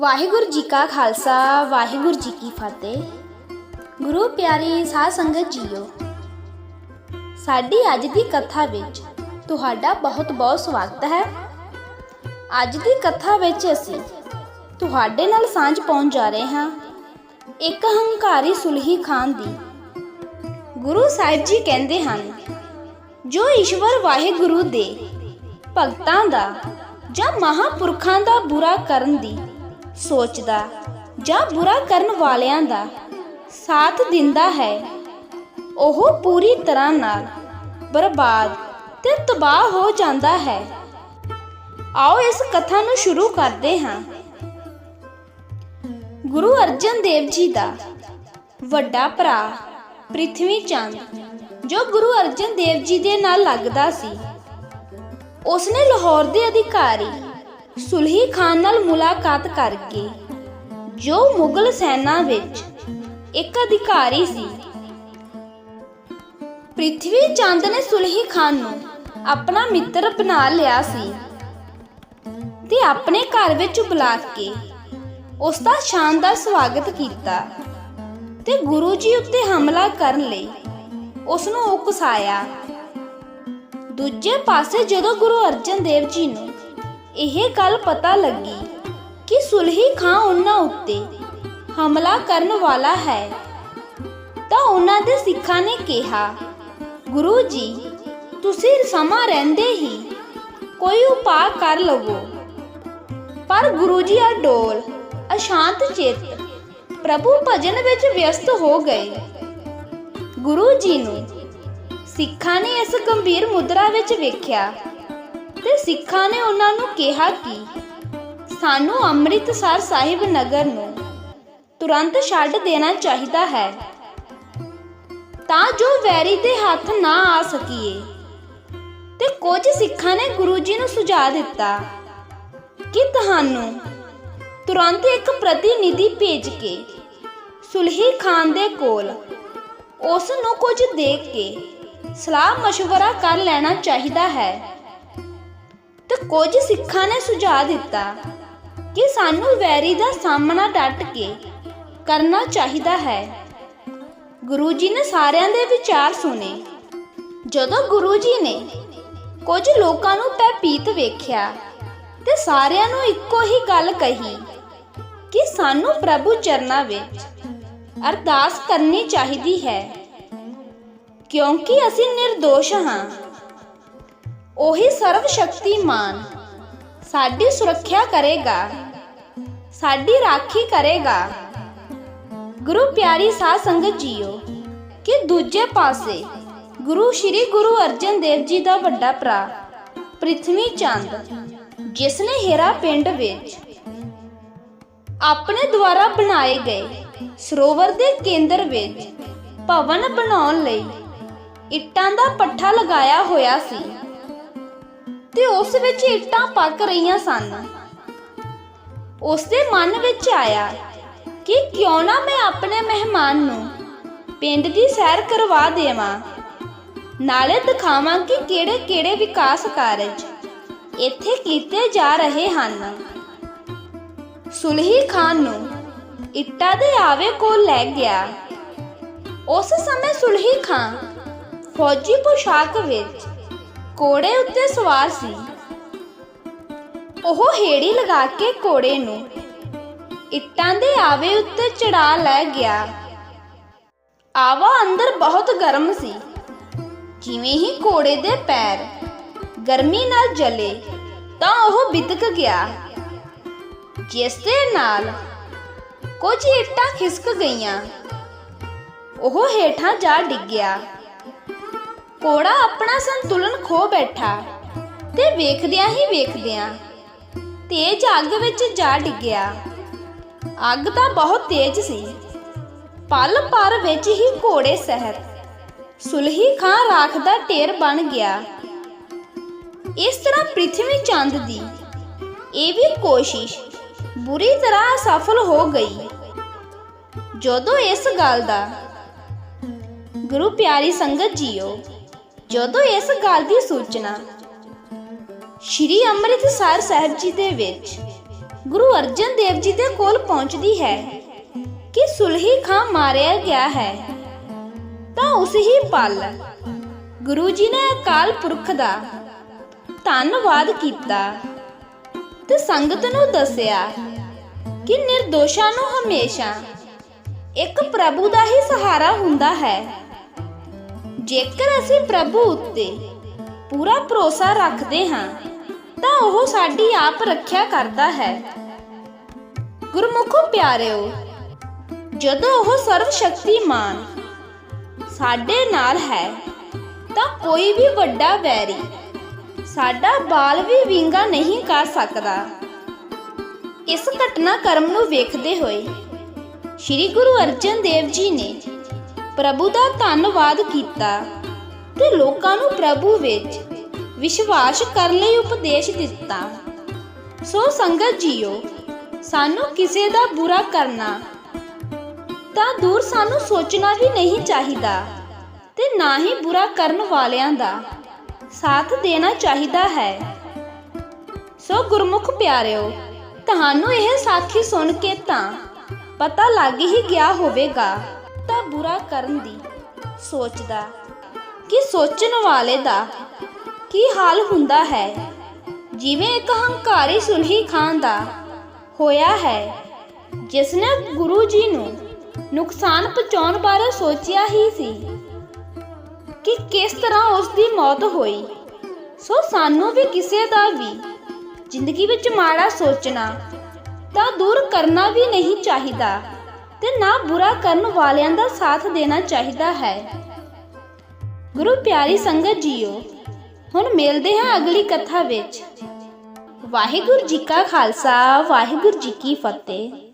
ਵਾਹਿਗੁਰੂ ਜੀ ਕਾ ਖਾਲਸਾ, ਵਾਹਿਗੁਰੂ ਜੀ ਕੀ ਫਤਿਹ। ਗੁਰੂ ਪਿਆਰੀ ਸਾਧ ਸੰਗਤ ਜੀਓ, ਸਾਡੀ ਅੱਜ ਦੀ ਕਥਾ ਵਿੱਚ ਤੁਹਾਡਾ ਬਹੁਤ ਬਹੁਤ ਸਵਾਗਤ ਹੈ। ਅੱਜ ਦੀ ਕਥਾ ਵਿੱਚ ਅਸੀਂ ਤੁਹਾਡੇ ਨਾਲ ਸਾਂਝ ਪਾਉਣ ਜਾ ਰਹੇ ਹਾਂ ਇੱਕ ਹੰਕਾਰੀ ਸੁਲਹੀ ਖਾਨ ਦੀ। ਗੁਰੂ ਸਾਹਿਬ ਜੀ ਕਹਿੰਦੇ ਹਨ, ਜੋ ਈਸ਼ਵਰ ਵਾਹਿਗੁਰੂ ਦੇ ਭਗਤਾਂ ਦਾ ਜਾਂ ਮਹਾਪੁਰਖਾਂ ਦਾ ਬੁਰਾ ਕਰਨ ਦੀ ਸੋਚਦਾ, ਜਾਂ ਬੁਰਾ ਕਰਨ ਵਾਲਿਆਂ ਦਾ ਸਾਥ ਦਿੰਦਾ ਹੈ। ਉਹ ਪੂਰੀ ਤਰ੍ਹਾਂ ਨਾਲ ਬਰਬਾਦ ਤੇ ਤਬਾਹ ਹੋ ਜਾਂਦਾ ਹੈ। ਆਓ ਇਸ ਕਥਾ ਨੂੰ ਸ਼ੁਰੂ ਕਰਦੇ ਹਾਂ। ਗੁਰੂ ਅਰਜਨ ਦੇਵ ਜੀ ਦਾ ਵੱਡਾ ਭਰਾ ਪ੍ਰਿਥਵੀ ਚੰਦ, ਜੋ ਗੁਰੂ ਅਰਜਨ ਦੇਵ ਜੀ ਦੇ ਨਾਲ ਲੱਗਦਾ ਸੀ, ਉਸਨੇ ਲਾਹੌਰ ਦੇ ਅਧਿਕਾਰੀ ਸੁਲਹੀ ਖਾਨ ਨਾਲ ਮੁਲਾਕਾਤ ਕਰਕੇ ਜੋ ਮੁਗਲ ਸੈਨਾ ਵਿੱਚ ਇੱਕ ਅਧਿਕਾਰੀ ਸੀ। ਪ੍ਰਿਥਵੀ ਚੰਦ ਨੇ ਸੁਲਹੀ ਖਾਨ ਨੂੰ ਆਪਣਾ ਮਿੱਤਰ ਬਣਾ ਲਿਆ ਸੀ ਤੇ ਆਪਣੇ ਘਰ ਵਿੱਚ ਬੁਲਾ ਕੇ ਉਸ ਦਾ ਸ਼ਾਨਦਾਰ ਸਵਾਗਤ ਕੀਤਾ ਤੇ ਗੁਰੂ ਜੀ ਉੱਤੇ ਹਮਲਾ ਕਰਨ ਲਈ ਉਸ ਨੂੰ ਉਕਸਾਇਆ। ਦੂਜੇ ਪਾਸੇ ਜਦੋਂ ਗੁਰੂ ਅਰਜਨ ਦੇਵ ਜੀ ਨੂੰ ਇਹ ਗੱਲ ਪਤਾ ਲੱਗੀ ਕਿ ਸੁਲਹੀ ਖਾਂ ਉਹਨਾਂ ਉੱਤੇ ਹਮਲਾ ਕਰਨ ਵਾਲਾ ਹੈ। ਤਾਂ ਉਹਨਾਂ ਦੇ ਸਿੱਖਾਂ ਨੇ ਕਿਹਾ, ਗੁਰੂ ਜੀ, ਤੁਸੀਂ ਸਮਾਂ ਰਹਿੰਦੇ ਹੀ ਕੋਈ ਉਪਾਅ ਕਰ ਲਵੋ। ਪਰ ਗੁਰੂ ਜੀ ਅਡੋਲ ਅਸ਼ਾਂਤ ਚਿੱਤ, ਪ੍ਰਭੂ ਭਜਨ ਵਿੱਚ ਵਿਅਸਤ ਹੋ ਗਏ। ਗੁਰੂ ਜੀ ਨੂੰ ਸਿੱਖਾਂ ਨੇ ਇਸ ਗੰਭੀਰ ਮੁਦਰਾ ਵਿੱਚ ਵੇਖਿਆ। ਤੇ ਸਿੱਖਾਂ ਨੇ ਉਹਨਾਂ ਨੂੰ ਕਿਹਾ ਕਿ ਸਾਨੂੰ ਅੰਮ੍ਰਿਤਸਰ ਸਾਹਿਬ ਨਗਰ ਨੂੰ ਤੁਰੰਤ ਛੱਡ ਦੇਣਾ ਚਾਹੀਦਾ ਹੈ ਤਾਂ ਜੋ ਵੈਰੀ ਦੇ ਹੱਥ ਨਾ ਆ ਸਕੀਏ ਤੇ ਕੁਝ ਸਿੱਖਾਂ ਨੇ ਗੁਰੂ ਜੀ ਨੂੰ ਸੁਝਾਅ ਦਿੱਤਾ ਕਿ ਤੁਹਾਨੂੰ ਤੁਰੰਤ ਇੱਕ ਪ੍ਰਤੀਨਿਧੀ ਭੇਜ ਕੇ ਸੁਲਹੀ ਖਾਨ ਦੇ ਕੋਲ ਉਸ ਨੂੰ ਕੁਝ ਦੇਖ ਕੇ ਸਲਾਹ مشورہ ਕਰ ਲੈਣਾ ਚਾਹੀਦਾ ਹੈ ਤੇ ਕੁਝ ਸਿੱਖਾਂ ਨੇ ਸੁਝਾਅ ਦਿੱਤਾ ਕਿ ਸਾਨੂੰ ਵੈਰੀ ਦਾ ਸਾਹਮਣਾ ਡਟ ਕੇ ਕਰਨਾ ਚਾਹੀਦਾ ਹੈ। ਗੁਰੂ ਜੀ ਨੇ ਸਾਰਿਆਂ ਦੇ ਵਿਚਾਰ ਸੁਣੇ। ਜਦੋਂ ਗੁਰੂ ਜੀ ਨੇ ਕੁਝ ਲੋਕਾਂ ਨੂੰ ਭੈਭੀਤ ਵੇਖਿਆ ਤੇ ਸਾਰਿਆਂ ਨੂੰ ਇੱਕੋ ਹੀ ਗੱਲ ਕਹੀ ਕਿ ਸਾਨੂੰ ਪ੍ਰਭੂ ਚਰਨਾਂ ਵਿੱਚ ਅਰਦਾਸ ਕਰਨੀ ਚਾਹੀਦੀ ਹੈ। ਕਿਉਂਕਿ ਅਸੀਂ નિર્ਦੋਸ਼ ਹਾਂ ਉਹੀ ਸਰਵ ਸ਼ਕਤੀਮਾਨ ਸਾਡੀ ਸੁਰੱਖਿਆ ਕਰੇਗਾ। ਸਾਡੀ ਰਾਖੀ ਕਰੇਗਾ। ਗੁਰੂ ਪਿਆਰੀ ਸਾਧ ਸੰਗਤ ਜੀਓ, ਕਿ ਦੂਜੇ ਪਾਸੇ ਗੁਰੂ ਸ਼੍ਰੀ ਗੁਰੂ ਅਰਜਨ ਦੇਵ ਜੀ ਦਾ ਵੱਡਾ ਭਰਾ ਪ੍ਰਿਥਵੀ ਚੰਦ, ਜਿਸ ਨੇ ਹੀਰਾ ਪਿੰਡ ਵਿੱਚ ਆਪਣੇ ਦੁਆਰਾ ਬਣਾਏ ਗਏ ਸਰੋਵਰ ਦੇ ਕੇਂਦਰ ਵਿੱਚ ਭਵਨ ਬਣਾਉਣ ਲਈ ਇੱਟਾਂ ਦਾ ਪੱਠਾ ਲਗਾਇਆ ਹੋਇਆ ਸੀ। ਤੇ ਉਸ ਵਿੱਚ ਇੱਟਾਂ ਪੱਕ ਰਹੀਆਂ ਸਨ। ਉਸ ਦੇ ਮਨ ਵਿੱਚ ਆਇਆ ਕਿ ਕਿਉਂ ਨਾ ਮੈਂ ਆਪਣੇ ਮਹਿਮਾਨ ਨੂੰ ਪਿੰਡ ਦੀ ਸੈਰ ਕਰਵਾ ਦੇਵਾਂ। ਨਾਲੇ ਦਿਖਾਵਾਂ ਕਿ ਕਿਹੜੇ-ਕਿਹੜੇ ਵਿਕਾਸ ਕਾਰਜ ਇੱਥੇ ਕੀਤੇ ਜਾ ਰਹੇ ਹਨ। ਸੁਲਹੀ ਖਾਨ ਨੂੰ ਇੱਟਾਂ ਦੇ ਆਵੇ ਕੋਲ ਲੈ ਗਿਆ। ਉਸ ਸਮੇਂ ਸੁਲਹੀ ਖਾਨ ਫੌਜੀ ਪੋਸ਼ਾਕ ਵਿੱਚ ਕੋੜੇ ਉੱਤੇ ਸਵਾਰ ਸੀ। ਉਹ ਹੇੜੀ ਲਗਾ ਕੇ ਕੋੜੇ ਨੂੰ ਇੱਟਾਂ ਦੇ ਆਵੇ ਉੱਤੇ ਚੜਾ ਲੈ ਗਿਆ। ਆਵਾ ਅੰਦਰ ਬਹੁਤ ਗਰਮ ਸੀ। ਜਿਵੇਂ ਹੀ ਕੋੜੇ ਦੇ ਪੈਰ ਗਰਮੀ ਨਾਲ ਜਲੇ, ਤਾਂ ਉਹ ਬਿਤਕ ਗਿਆ। ਜਿਸ ਦੇ ਨਾਲ ਕੁਝ ਇੱਟਾਂ ਖਿਸਕ ਗਈਆਂ। ਉਹ ਹੇਠਾਂ ਜਾ ਡਿੱਗਿਆ। ਕੋੜਾ ਆਪਣਾ ਸੰਤੁਲਨ ਖੋ ਬੈਠਾ ਤੇ ਵੇਖਦਿਆਂ ਹੀ ਵੇਖਦਿਆਂ ਤੇਜ਼ ਅੱਗ ਵਿੱਚ ਜਾ ਡਿੱਗਿਆ। ਅੱਗ ਤਾਂ ਬਹੁਤ ਤੇਜ਼ ਸੀ। ਪਲ ਪਰ ਵਿੱਚ ਹੀ ਘੋੜੇ ਸਹਿਤ ਸੁਲਹੀ ਖਾਂ ਰਾਖ ਦਾ ਢੇਰ ਬਣ ਗਿਆ। ਇਸ ਤਰ੍ਹਾਂ ਪ੍ਰਿਥਵੀ ਚੰਦ ਦੀ ਇਹ ਵੀ ਕੋਸ਼ਿਸ਼ ਬੁਰੀ ਤਰ੍ਹਾਂ ਅਸਫਲ ਹੋ ਗਈ। ਜਦੋਂ ਇਸ ਗੱਲ ਦਾ ਗੁਰੂ ਪਿਆਰੀ ਸੰਗਤ ਜੀਓ ਜਦੋਂ ਇਸ ਗੱਲ ਦੀ ਸੂਚਨਾ ਸ਼੍ਰੀ ਅੰਮ੍ਰਿਤਸਰ ਸਾਹਿਬ ਜੀ ਦੇ ਵਿੱਚ ਗੁਰੂ ਅਰਜਨ ਦੇਵ ਜੀ ਦੇ ਕੋਲ ਪਹੁੰਚਦੀ ਹੈ ਕਿ ਸੁਲਹੀ ਖਾਂ ਮਾਰਿਆ ਗਿਆ ਹੈ, ਤਾਂ ਉਸ ਹੀ ਪਲ ਗੁਰੂ ਜੀ ਨੇ ਅਕਾਲ ਪੁਰਖ ਦਾ ਧੰਨਵਾਦ ਕੀਤਾ ਤੇ ਸੰਗਤ ਨੂੰ ਦੱਸਿਆ ਕਿ ਨਿਰਦੋਸ਼ਾਂ ਨੂੰ ਹਮੇਸ਼ਾ ਇੱਕ ਪ੍ਰਭੂ ਦਾ ਹੀ ਸਹਾਰਾ ਹੁੰਦਾ ਹੈ। ਜੇਕਰ ਅਸੀਂ ਪ੍ਰਭੂ ਉੱਤੇ ਪੂਰਾ ਭਰੋਸਾ ਰੱਖਦੇ ਹਾਂ, ਤਾਂ ਉਹ ਸਾਡੀ ਆਪ ਰੱਖਿਆ ਕਰਦਾ ਹੈ। ਗੁਰਮੁਖੋ ਪਿਆਰਿਓ, ਜਦੋਂ ਉਹ ਸਰਵ ਸ਼ਕਤੀਮਾਨ ਸਾਡੇ ਨਾਲ ਹੈ, ਤਾਂ ਕੋਈ ਵੀ ਵੱਡਾ ਵੈਰੀ ਸਾਡਾ ਬਾਲ ਵੀ ਵਿੰਗਾ ਨਹੀਂ ਕਰ ਸਕਦਾ। ਇਸ ਘਟਨਾ ਕਰਮ ਨੂੰ ਵੇਖਦੇ ਹੋਏ ਸ੍ਰੀ ਗੁਰੂ ਅਰਜਨ ਦੇਵ ਜੀ ਨੇ ਪ੍ਰਭੂ ਦਾ ਧੰਨਵਾਦ ਕੀਤਾ ਤੇ ਲੋਕਾਂ ਨੂੰ ਪ੍ਰਭੂ ਵਿੱਚ ਵਿਸ਼ਵਾਸ ਕਰਨ ਲਈ ਉਪਦੇਸ਼ ਦਿੱਤਾ। ਸੋ ਸੰਗਤ ਜੀਓ, ਸਾਨੂੰ ਕਿਸੇ ਦਾ ਬੁਰਾ ਕਰਨਾ ਤਾਂ ਦੂਰ ਸਾਨੂੰ ਸੋਚਣਾ ਵੀ ਨਹੀਂ ਚਾਹੀਦਾ ਤੇ ਨਾ ਹੀ ਬੁਰਾ ਕਰਨ ਵਾਲਿਆਂ ਦਾ ਸਾਥ ਦੇਣਾ ਚਾਹੀਦਾ ਹੈ। ਸੋ ਗੁਰਮੁਖ ਪਿਆਰਿਓ, ਤੁਹਾਨੂੰ ਇਹ ਸਾਖੀ ਸੁਣ ਕੇ ਤਾਂ ਪਤਾ ਲੱਗ ਹੀ ਗਿਆ ਹੋਵੇਗਾ ਤਾਂ ਬੁਰਾ ਕਰਨ ਦੀ ਸੋਚਦਾ। ਕਿ ਸੋਚਣ ਵਾਲੇ ਦਾ ਕੀ ਹਾਲ ਹੁੰਦਾ ਹੈ? ਜਿਵੇਂ ਇੱਕ ਹੰਕਾਰੀ ਸੁਲਹੀ ਖਾਨ ਦਾ ਹੋਇਆ ਹੈ, ਜਿਸ ਨੇ ਗੁਰੂ ਜੀ ਨੂੰ ਨੁਕਸਾਨ ਪਹੁੰਚਾਉਣ ਬਾਰੇ ਸੋਚਿਆ ਹੀ ਸੀ ਕਿ ਕਿਸ ਤਰ੍ਹਾਂ ਉਸ ਦੀ ਮੌਤ ਹੋਈ। ਸੋ ਸਾਨੂੰ ਵੀ ਕਿਸੇ ਦਾ ਵੀ ਜ਼ਿੰਦਗੀ ਵਿੱਚ ਮਾੜਾ ਸੋਚਣਾ ਤਾਂ ਦੂਰ ਕਰਨਾ ਵੀ ਨਹੀਂ ਚਾਹੀਦਾ। ਤੇ ਨਾ ਬੁਰਾ ਕਰਨ ਵਾਲਿਆਂ ਦਾ ਸਾਥ ਦੇਣਾ ਚਾਹੀਦਾ ਹੈ। ਗੁਰੂ ਪਿਆਰੀ ਸੰਗਤ ਜੀਓ, ਹੁਣ ਮਿਲਦੇ ਹਾਂ ਅਗਲੀ ਕਥਾ ਵਿੱਚ। ਵਾਹਿਗੁਰੂ ਜੀ ਕਾ ਖਾਲਸਾ, ਵਾਹਿਗੁਰੂ ਜੀ ਕੀ ਫਤਿਹ।